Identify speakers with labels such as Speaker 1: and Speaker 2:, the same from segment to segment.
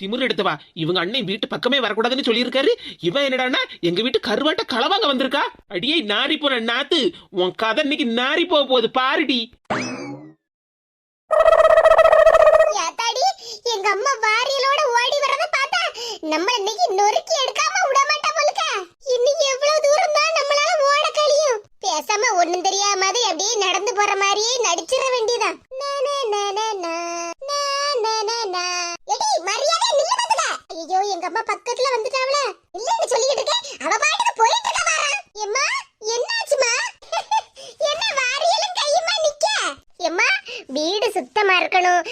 Speaker 1: திமிர் எடுத்தவா இவங்க அண்ணன் வீட்டு பக்கமே வரக்கூடாதுன்னு சொல்லியிருக்காரு. இவன் என்னடான்னா எங்க வீட்டு கருவாட்ட களவாங்க வந்திருக்கா. அடியே நாரி போன நாத்து உன் கதை இன்னைக்கு நாரி போக போகுது பாருடி.
Speaker 2: எங்க அம்மா வாரியலோட ஓடி வரத பார்த்தா நம்ம இன்னைக்கு நொறுக்கி எடுக்காம விட மாட்டா போலுக்க. இன்னைக்கு எவ்வளவு தூரம் தான் நம்மளால ஓட கழியும். பேசாம ஒண்ணும் தெரியாம அப்படியே நடந்து போற மாதிரியே நடிச்சிட வேண்டியதான் ஐயோ எங்க அம்மா பக்கத்துல வந்துட்டாவல இல்லன்னு சொல்லிட்டு இருக்கேன் அவ பாட்டுக்கு போயிட்டு இருக்கா பாரா எம்மா என்னாச்சுமா என்ன வாரியலும் கையுமா நிக்க எம்மா வீடு சுத்தமா இருக்கணும்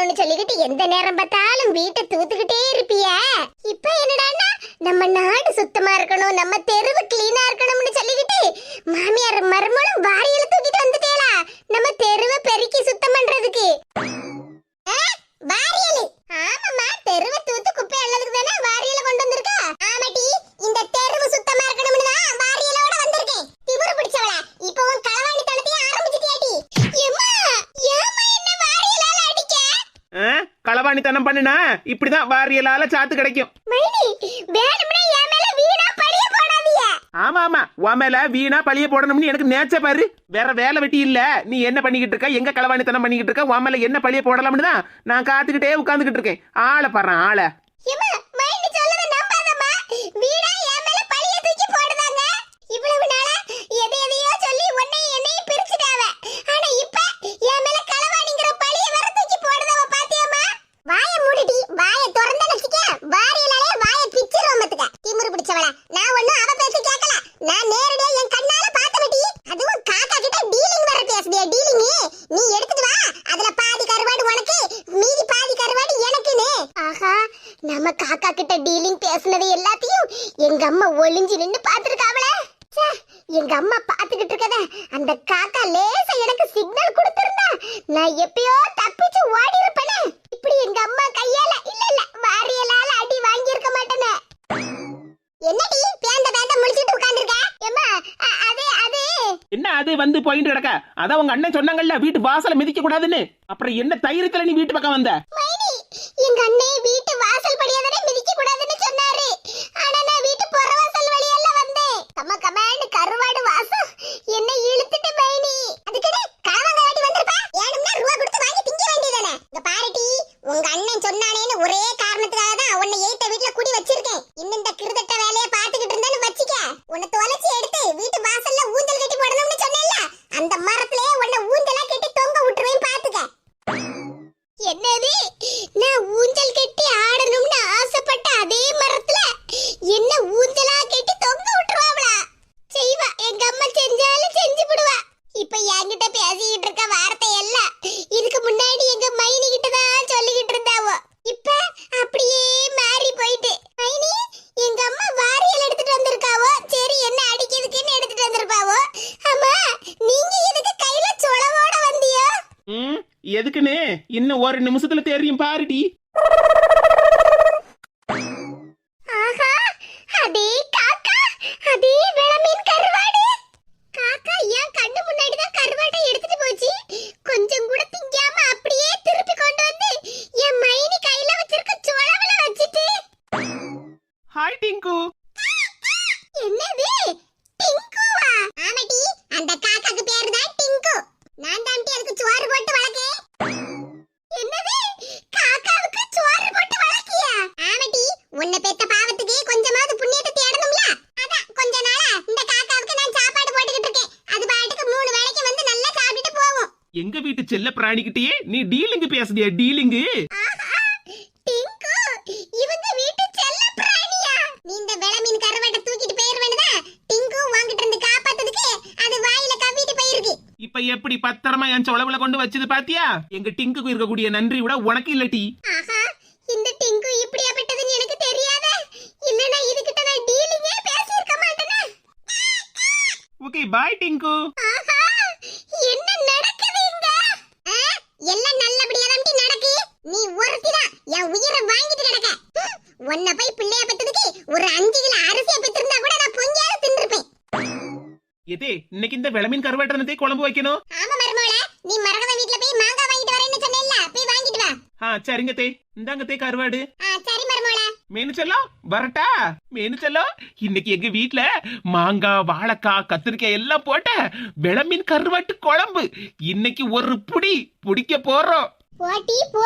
Speaker 2: கிளீனா சொல்லிக்கிட்டு எந்த நேரம் பார்த்தாலும் வீட்டை தூத்துக்கிட்டே
Speaker 1: பண்ணுனா இப்படிதான் வாரியலால சாத்து கிடைக்கும்.
Speaker 2: வேணும்னே
Speaker 1: ஆமா ஆமா. உன் மேல வீணா பழிய போடணும்னு எனக்கு நேச்ச பாரு. வேற வேலை வெட்டி இல்ல. நீ என்ன பண்ணிக்கிட்டு இருக்க? எங்க களவாணித்தனம் பண்ணிக்கிட்டு இருக்க? உன் மேல என்ன பழிய போடலாம்னு தான் நான் காத்துக்கிட்டே உட்கார்ந்துகிட்டு இருக்கேன். ஆளை பாரு ஆளை
Speaker 2: எம்மா மைனி சொல்லத நம்பாதம்மா வீணா என் மேல பழிய தூக்கி போடுதாங்க இவ்வளவு நாளா எதை எதையோ சொல்லி உன்னை என்னையும் பிரிச்சுட்டாவ ஆனா இப்ப என் மேல களவாணிங்கிற பழிய வர தூக்கி போடுதவ பாத்தியாம்மா வாய மூடிடி வாய திறந்த நச்சுக்க வாரியலாலே வாய பிச்சிரும் மத்துக்க திமிரு பிடிச்சவள நான் ஒண்ணும் அவ பேச்ச கேட்கல நான் நேரடியா என் கண்ணால பார்த்தவட்டி அதுவும் காக்கா கிட்ட டீலிங் வர பேசுதியா டீலிங் நீ எடுத்துட்டு வா அதுல பாதி கருவாடு உனக்கு மீதி பாதி கருவாடு எனக்குன்னு ஆஹா நம்ம காக்கா கிட்ட டீலிங் பேசுனது எல்லாத்தையும் எங்க அம்மா ஒளிஞ்சு நின்னு பாத்துருக்காவளே ச்சே, எங்க அம்மா பாத்துக்கிட்டு இருக்கத அந்த காக்கா லேசா எனக்கு சிக்னல் கொடுத்திருந்தா. நான் எப்பயோ தப்பிச்சு ஓடி இருப்பேனே இப்படி எங்க அம்மா கையால இல்ல இல்ல வாரியலால அடி வாங்கி இருக்க மாட்டேனே. என்னடி பேந்த பேந்த முடிச்சிட்டு உட்கார்ந்திருக்க? ஏமா அது அது.
Speaker 1: என்ன அது வந்து போயிட்டு கிடக்க? அதான் உங்க அண்ணன் சொன்னாங்கல்ல வீட்டு வாசல மிதிக்க கூடாதுன்னு அப்புறம் என்ன தைரியத்துல நீ வீட்டு பக்கம் வந்த
Speaker 2: மைனி எங்க அண்ணே வீட்டு வாசல் படியாதானே மிதிக்க கூடாதுன்னு சொன்னாரு ஆனா நான் வீட்டு புற வாசல் வழியால வந்தேன் கம்ம கமான்னு கருவாடு வாசம் என்ன இழுத்துட்டு மைனி அதுக்கிட்ட காவங்க வாட்டி வந்திருப்பா ஏனும்னா ரூபா கொடுத்து வாங்கி திங்க வேண்டியதானே இந்த பாருட்டி உங்க அண்ணன் சொன்னானேன்னு ஒரே காரணத்துக்காக தான் உன்னை ஏத்த வீட்ல குடி வச்சிருக்கேன் இன்னும் இந்த கிருதட்ட வேலைய பாத்துக்கிட்டு இருந்தான்னு வச்சிக்க உன்னை தொலைச்சி எடுத்து வீட்டு வாசல்ல ஊஞ்சல் கட்டி போடணும்னு சொன்னேன்ல அந்த மரத்திலே உன்னை ஊஞ்சலா கட்டி தொங்க விட்டுருவேன் பாத்துக்க என்னது நான் ஊஞ்சல் கட்டி ஆடணும்னு ஆசைப்பட்ட அதே மரத்துல என்ன ஊஞ்சலா கட்டி தொங்க விட்டுருவாங்களா செய்வா எங்க அம்மா செஞ்சாலும் செஞ்சு விடுவா இப்ப என்கிட்ட பேசிக்கிட்டு இருக்க வார்த்தை எல்லாம் இதுக்கு முன்னாடி எங்க மைனி கிட்ட தான் சொல்லிக்கிட்டு இருந்தாவோ இப்ப அப்படியே மாறி போயிட்டு மைனி எங்க அம்மா வாரியல் எடுத்துட்டு வந்திருக்காவோ சரி என்ன அடிக்கிறதுக்குன்னு எடுத்துட்டு வந்திருப்பாவோ அம்மா நீங்க எதுக்கு கையில சொலவோட வந்தியோ
Speaker 1: ம் எதுக்குன்னு இன்னும் ஒரு நிமிஷத்துல தெரியும் பாருடி
Speaker 2: ஆஹா அதே காக்கா அதே விளமீன் கருவாடு காக்கா ஏன் கண்ணு முன்னாடி தான் கருவாட்டை எடுத்துட்டு போச்சு கொஞ்சம் கூட திங்காம அப்படியே திருப்பி கொண்டு வந்து என் மைனி கையில வச்சிருக்க சோளவல வச்சிட்டு
Speaker 1: ஹாய் டிங்கு
Speaker 2: என்னது டிங்குவா ஆமாடி அந்த காக்காக்கு பேரு தான் டிங்கு நான் தான் அதுக்கு சோறு போட்டு வளர்க்கேன் என்னது காக்காவுக்கு சோறு போட்டு வளர்க்கியா ஆமாடி உன்னை பெத்த பாவத்துக்கு கொஞ்சமாவது புண்ணியத்தை தேடணும்ல அதான் கொஞ்ச நாளா இந்த காக்காவுக்கு நான் சாப்பாடு போட்டுக்கிட்டு இருக்கேன் அது பாட்டுக்கு மூணு வேளைக்கு வந்து நல்லா சாப்பிட்டுட்டு போகும்
Speaker 1: எங்க வீட்டு செல்ல பிராணிக்கிட்டயே நீ டீலிங்கு பேசுதியா டீலிங்கு?
Speaker 2: டிங்கு. இவங்க வீட்டு செல்ல பிராணியா? நீ இந்த விளமீன் கருவாட்டை தூக்கிட்டு போயிருவேனதா டிங்கு வாங்கிட்டு இருந்து காப்பாத்ததுக்கு அது வாயில கவ்விட்டு போயிருக்கு.
Speaker 1: இப்ப எப்படி பத்திரமா என் சொலவுல கொண்டு வச்சது பாத்தியா? எங்க டிங்குக்கு இருக்கக்கூடிய நன்றி விட உனக்கு இல்லட்டி
Speaker 2: ஆஹா இந்த டிங்கு இப்படியாப்பட்டதுன்னு எனக்கு தெரியாத. இல்லனா இதுகிட்ட நான் டீலிங்கே பேசியிருக்க மாட்டேனே?
Speaker 1: ஓகே பாய் டிங்கு
Speaker 2: ஆஹா என்ன நடக்குது இங்க ஆ, எல்லாம் நல்லபடியா தான் நடக்கு நீ ஒருத்திதான் என் உயிரை வாங்கிட்டு கிடக்க ஹம், உன்னை போய் பிள்ளைய பெத்ததுக்கு ஒரு அஞ்சு கிலோ அரிசியை பெத்திருந்தா கூட நான் பொங்கியால
Speaker 1: எதே இன்னைக்கு இந்த விளமீன் கருவாட்டனத்தை குழம்பு வைக்கணும்.
Speaker 2: ஆமா மருமோள நீ மரகத வீட்ல போய் மாங்காய் வாங்கிட்டு வரேன்னு சொன்னேல்ல போய் வாங்கிட்டு வா.
Speaker 1: ஆ சரிங்க தே. இந்தாங்க தே கருவாடு.
Speaker 2: ஆ சரி மருமோள
Speaker 1: மேனு செல்லம் வரட்டா. மேனு செல்லம் இன்னைக்கு எங்க வீட்ல மாங்காய் வாழைக்காய் கத்திரிக்காய் எல்லாம் போட்ட விளமீன் கருவாட்டு குழம்பு. இன்னைக்கு ஒரு புடி பிடிக்க போறோம்.
Speaker 2: போட்டி போ.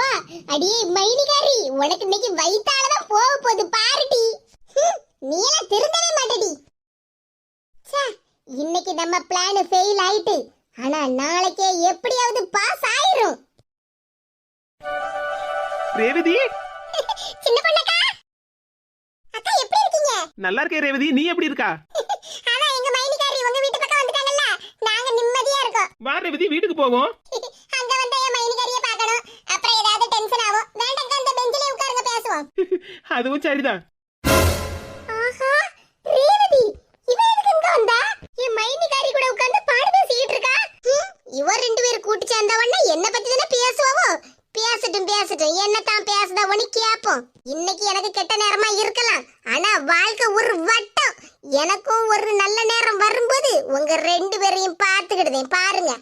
Speaker 2: அடி மைனிகாரி உனக்கு இன்னைக்கு வயித்தால தான் போக போகுது பாருடி. ஹம், நீ எல்லாம் திருந்தவே மாட்டடி. இன்னைக்கு நம்ம பிளான் ஃபெயில் ஆயிட்டு ஆனா நாளைக்கே எப்படியாவது பாஸ் ஆயிரும்.
Speaker 1: ரேவதி?
Speaker 2: சின்ன பொண்ணக்கா? அக்கா எப்படி இருக்கீங்க?
Speaker 1: நல்லா இருக்கே ரேவதி நீ எப்படி இருக்கா?
Speaker 2: அதான் எங்க மைனிகாரி உங்க வீட்டு பக்கம் வந்துட்டாங்கல்ல நாங்க நிம்மதியா இருக்கோம்.
Speaker 1: வா ரேவதி வீட்டுக்கு போவோம். அதுவும் சரிதான்
Speaker 2: ஆஹா ரேவதி இவ எதுக்கு இங்க வந்தா என் மைனிகாரி கூட உட்கார்ந்து பாடு பேசிக்கிட்டு இருக்கா ஹம், இவ ரெண்டு பேரும் கூட்டி சேர்ந்த உடனே என்ன பத்தி தானே பேசுவாவோ பேசட்டும் பேசட்டும் என்னத்தான் பேசுதவனு கேப்போம் இன்னைக்கு எனக்கு கெட்ட நேரமா இருக்கலாம் ஆனா வாழ்க்கை ஒரு வட்டம் எனக்கும் ஒரு நல்ல நேரம் வரும்போது உங்க ரெண்டு பேரையும் பார்த்துக்கிடுதேன் பாருங்க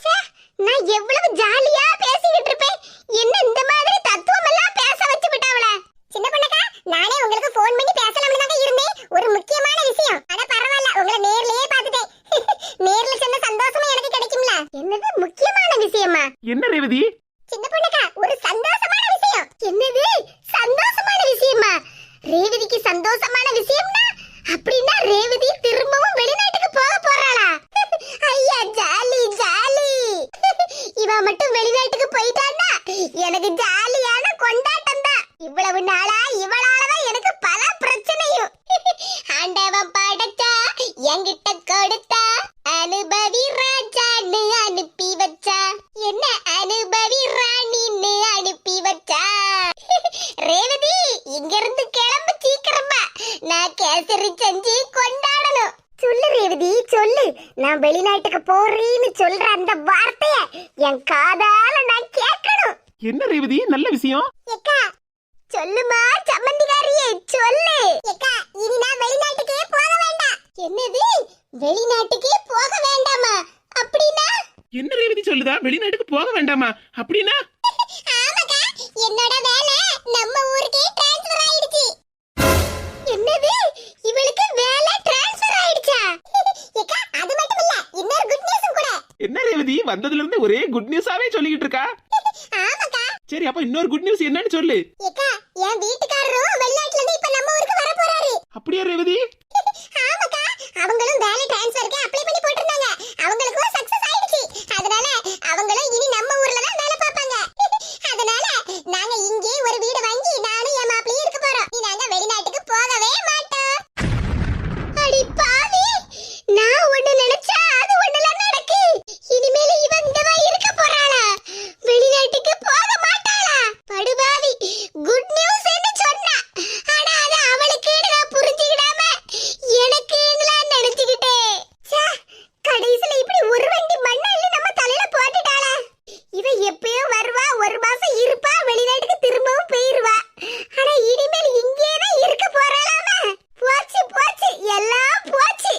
Speaker 2: ச்சே, நான் எவ்வளவு ஜாலியா பேசிக்கிட்டு இருப்பேன் என்ன இந்த மாதிரி தத்துவம் எல்லாம் பேச வச்சு விட்டாவல சின்ன பொண்ணக்கா நானே உங்களுக்கு ஃபோன் பண்ணி பேசலாம்னு தான் இருந்தேன் ஒரு முக்கியமான விஷயம் ஆனா பரவாயில்ல உங்களை நேர்லயே பார்த்துட்டேன் நேர்ல சொன்ன சந்தோஷமும் எனக்கு கிடைக்கும்ல என்னது முக்கியமான விஷயமா
Speaker 1: என்ன ரேவதி
Speaker 2: சின்ன பொண்ணுக்கா ஒரு சந்தோஷமான விஷயம் என்னது சந்தோஷமான விஷயமா ரேவதிக்கு சந்தோஷமான விஷயம்னா அப்படின்னா ரேவதி திரும்பவும் வெளிநாட்டுக்கு போக போறாளா ஐயா ஜாலி ஜாலி இவ மட்டும் வெளிநாட்டுக்கு போயிட்டான்னா எனக்கு ஜாலியான கொண்டாட்டம் தான். இவ்வளவு நாளா இவளாலதான் எனக்கு பல பிரச்சனையும். ஆண்டவன் படைச்சா என்கிட்ட கொடுத்தா அனுபவி ராஜான்னு அனுப்பி வச்சா. என்ன அனுபவி ராணின்னு அனுப்பி வச்சா? ரேவதி இங்க இருந்து கிளம்பு சீக்கிரமா நான் கேசரி செஞ்சு கொண்டாடணும். சொல்லு ரேவதி சொல்லு. நான் வெளிநாட்டுக்கு போறேன்னு சொல்ற அந்த வார்த்தைய என் காதால நான் கேட்க
Speaker 1: என்ன ரேவதி? நல்ல விஷயம்.
Speaker 2: சொல்லுமா சம்மந்திகாரியே சொல்லு. இனி நான் வெளிநாட்டுக்கே போக வேண்டாம். என்னது? வெளிநாட்டுக்கே போக வேண்டாமா? அப்படின்னா?
Speaker 1: என்ன ரேவதி சொல்லுதா? வெளிநாட்டுக்கு போக வேண்டாமா? அப்படின்னா?
Speaker 2: ஆமாக்கா என்னோட வேலை நம்ம ஊருக்கே ட்ரான்ஸ்ஃபர் ஆயிடுச்சு. என்னது? இவளுக்கு வேலை ட்ரான்ஸ்ஃபர் ஆயிடுச்சா? எக்கா அது மட்டும் இல்ல இன்னொரு குட் நியூஸும் கூட.
Speaker 1: என்ன ரேவதி? வந்ததுல இருந்து ஒரே குட் நியூஸாவே சொல்லிக்கிட்டு இருக்கா? சரி அப்ப இன்னொரு குட் நியூஸ் என்னன்னு சொல்லு.
Speaker 2: எக்கா என் வீட்டுக்காரரும் வெளிநாட்டுல இருந்து இப்ப நம்ம ஊருக்கு வர போறாரு.
Speaker 1: அப்படியா ரேவதி?
Speaker 2: ஆமாக்கா அவங்களும் வேலை ட்ரான்ஸ்ஃபருக்கு அப்ளை பண்ணி போட்டிருந்தாங்க. அவங்களுக்கும் சக்சஸ் ஆயிடுச்சு. அதனால அவங்களும் இனி நம்ம ஊர்ல தான் வேலை பார்ப்பாங்க. அதனால நாங்க இங்கே ஒரு வீடு வாங்கி நானும் என் மாப்பிளையும் இருக்க போறோம் நீ நாங்க வெளிநாட்டுக்கு போகவே மாட்டோம் அடி பாவி நான் ஒண்ணு நினைச்சா அது ஒண்ணுல நடக்கு இனிமேல இவ இங்கதான் இருக்க போறாளா வெளிநாட்டுக்கு போக மாட்டாளா படுபாவி குட் நியூஸ் சொன்னா ஆனா அது அவளுக்கு நான் புரிஞ்சுக்கிடாம எனக்கு நினைச்சுக்கிட்டேன் ச்சே, கடைசில இப்படி ஒரு வண்டி மண்ணை அள்ளி நம்ம தலையில போட்டுட்டாளா இவ எப்பயோ வருவா ஒரு மாசம் இருப்பா வெளிநாட்டுக்கு திரும்பவும் போயிருவா ஆனா இனிமேல் இங்கே தான் இருக்க போறாளாமா போச்சு போச்சு எல்லாம் போச்சு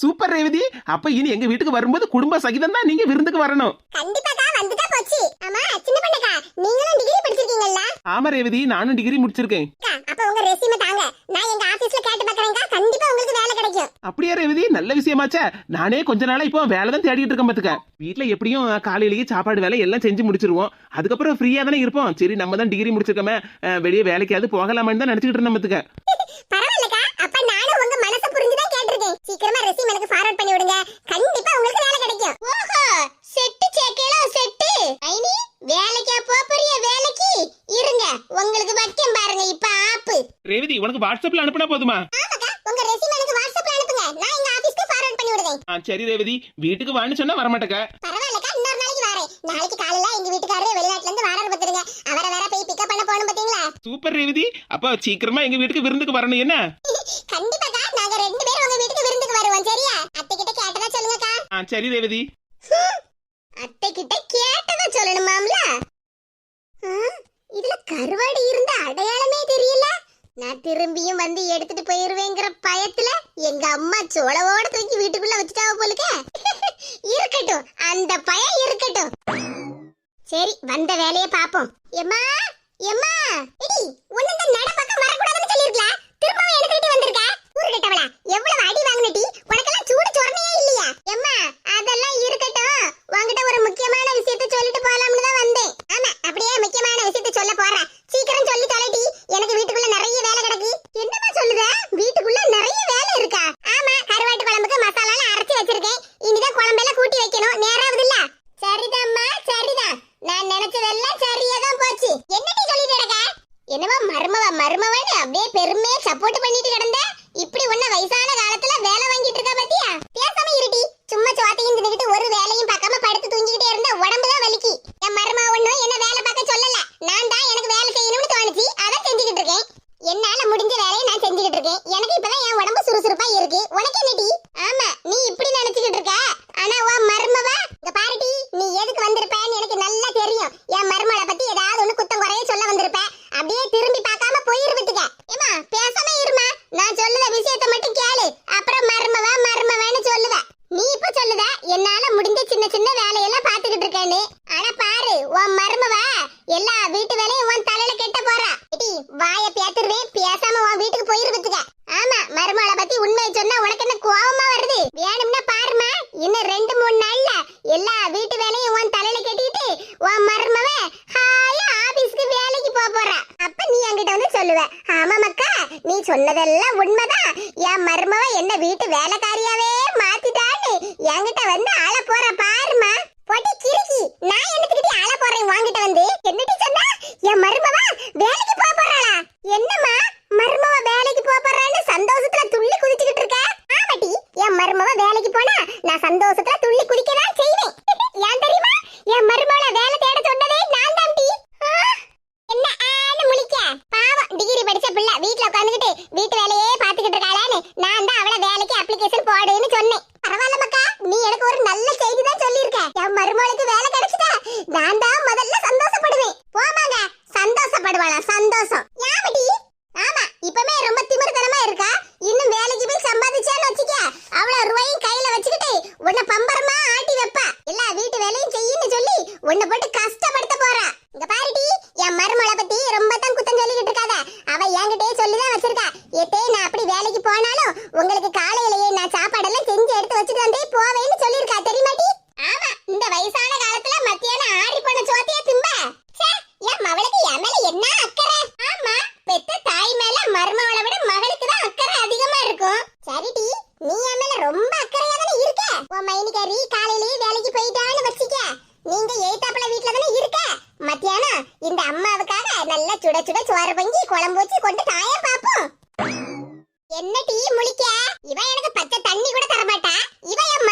Speaker 1: சூப்பர் ரேவதி அப்ப இனி எங்க வீட்டுக்கு வரும்போது குடும்ப சகிதம் தான் நீங்க விருந்துக்கு வரணும்.
Speaker 2: ஆமா
Speaker 1: ரேவதி நானும் டிகிரி முடிச்சிருக்கேன்.
Speaker 2: அப்ப உங்க ரெசியூம் தாங்க. நான் எங்க ஆபீஸ்ல கேட்டு பாக்குறேன்க்கா கண்டிப்பா உங்களுக்கு வேலை கிடைக்கும்.
Speaker 1: அப்படியா ரேவதி நல்ல விஷயமாச்சே. நானே கொஞ்ச நாளா இப்போ வேலை தான் தேடிட்டு இருக்கேன் பாத்துக்க. வீட்ல எப்படியும் காலையிலேயே சாப்பாடு வேலை எல்லாம் செஞ்சு முடிச்சிருவோம். அதுக்கப்புறம் ஃப்ரீயா தானே இருப்போம். சரி நம்ம தான் டிகிரி முடிச்சிருக்கோமே. வெளியே வேலைக்காவது போகலாமான்னு தான் நினைச்சிட்டு இருந்தேன் பாத்துக்க.
Speaker 2: பரவாயில்லக்கா அப்ப நானும் உங்க மனசை புரிஞ்சுதான் கேட்டிருக்கேன் சீக்கிரமா ரெசியூம் எனக்கு ஃபார்வர்ட் பண்ணி விடுங்க. கண்டிப்பா உங்களுக்கு வேலை கிடைக்கும். ஓஹோ செட்டு சேக்கலோ செட்டு. ஐனி வேலைக்கா போறிய? வேலைக்கு? இருங்க. உங்களுக்கு வைக்கம் பாருங்க இப்ப ஆப்பு.
Speaker 1: ரேவதி உனக்கு வாட்ஸ்அப்ல அனுப்புனா போதுமா?
Speaker 2: ஆமாக்கா உங்க ரெசியூம் எனக்கு வாட்ஸ்அப்ல அனுப்புங்க. நான் எங்க ஆபீஸ்க்கு ஃபார்வர்ட் பண்ணி விடுறேன்.
Speaker 1: ஆ சரி ரேவதி. வீட்டுக்கு வான்னு சொன்னா வரமாட்டேக்க.
Speaker 2: பரவாயில்லக்கா இன்னொரு நாளைக்கு வரேன். நாளைக்கு காலையில எங்க வீட்டுக்காரரு வெளிநாட்டுல இருந்து வராரு பாத்துருங்க. அவரை வேற போய் பிக்கப் பண்ண போகணும் பாத்தீங்களா?
Speaker 1: சூப்பர் ரேவதி. அப்ப சீக்கிரமா எங்க வீட்டுக்கு விருந்துக்கு வரணும் என்ன?
Speaker 2: கண்டிப்பாக்கா
Speaker 1: ஆ சரி ரேவதி.
Speaker 2: அத்தை கிட்ட கேட்டதா சொல்லணுமாம்ல? இதுல கருவாடு இருந்த அடையாளமே தெரியல. நான் திரும்பியும் வந்து எடுத்துட்டு போயிருவேங்கிற பயத்துல எங்க அம்மா சோளவோட தூக்கி வீட்டுக்குள்ள வச்சுட்டாவ போலுக்க. இருக்கட்டும் அந்த பயம் இருக்கட்டும். சரி வந்த வேலையை பாப்போம் எம்மா எம்மா இடி நட எல்லா வீட்டு வேலையும் உன் தலையில கெட்ட போறா. இடி வாய பேத்துருவேன் பேசாம உன் வீட்டுக்கு போயிருவத்துக்க ஆமா மருமகளை பத்தி உண்மையை சொன்னா உனக்கு என்ன கோபமா வருது? வேணும்னா பாருமா இன்னும் ரெண்டு மூணு நாள்ல எல்லா வீட்டு வேலையும் உன் தலையில கட்டிட்டு உன் மருமவ ஹாயா ஆபீஸ்க்கு வேலைக்கு போக போறா. அப்ப நீ என்கிட்ட வந்து சொல்லுவ. ஆமா மக்கா நீ சொன்னதெல்லாம் உண்மைதான். அப்ளிகேஷன் போடுன்னு சொன்னேன். பரவாயில்ல மக்கா நீ எனக்கு ஒரு நல்ல செய்தி தான் சொல்லியிருக்க. என் மருமகளுக்கு வேலை கிடைச்சிட்டா நான் தான் முதல்ல சந்தோஷப்படுவேன். போமாங்க சந்தோஷப்படுவாளா சந்தோஷம். யாமடி? ஆமா இப்பமே ரொம்ப திமிர்தனமா இருக்கா? இன்னும் வேலைக்கு போய் சம்பாதிச்சேன்னு வச்சுக்க. அவ்வளவு ரூபாயும் கையில வச்சுக்கிட்டு உன்னை பம்பரமா ஆட்டி வைப்பா. எல்லா வீட்டு வேலையும் செய்யுன்னு சொல்லி உன்னை போட்டு கஷ்டப்படுத்த போறா. இங்க பாருடி என் மருமகளை பத்தி ரொம்ப தான் குத்தம் சொல்லிக்கிட்டு இருக்காத. அவ என்கிட்டயே சொல்லிதான் வச்சிருக்கா. எத்தே இந்த அம்மாவுக்காக நல்லா சுட சுட சோறு பொங்கி குழம்பு வச்சு கொண்டு தாயா பாப்போம் என்ன டீ முழிக்க? இவ எனக்கு பச்சை தண்ணி கூட தரமாட்டா. இவ என்